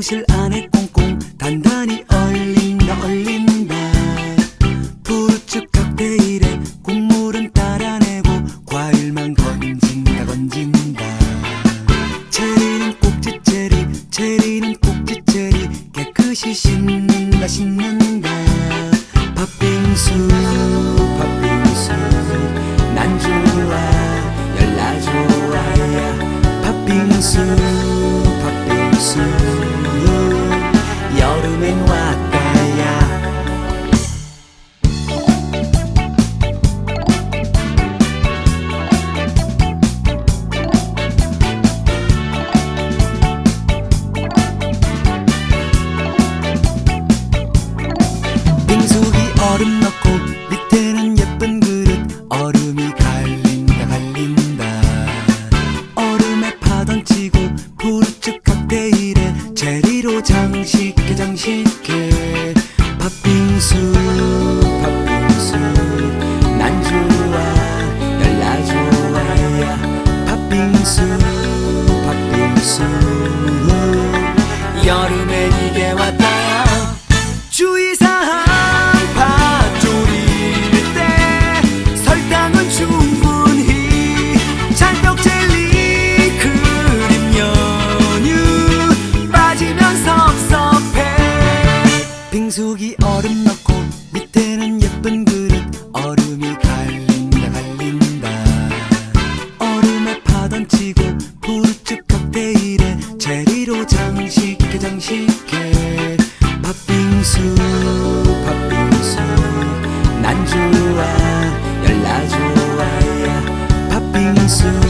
미용실 안에 꽁꽁 단단히 얼린다 얼린다. 부르축 칵테일에 국물은 따라내고 과일만 건진다 건진다. 체리는 꼭지 체리 체리는 꼭지 체리. 깨끗이 씻는다 씻는다. 얼음 넣고 밑에는 예쁜 그릇. 얼음이 갈린다 갈린다. 얼음에 파던 치고 포르츠 칵테일에 체리로 장식해 장식해. 팥빙수 팥빙수 난 좋아 열나 좋아야. 팥빙수 팥빙수. 여름엔 상속이 얼음 넣고 밑에는 예쁜 그릇 얼음이 갈린다 갈린다. 얼음에 파던치고 부추 칵테일에 체리로 장식해 장식해. 팥빙수 팥빙수 난 좋아 열나 좋아 팥빙수.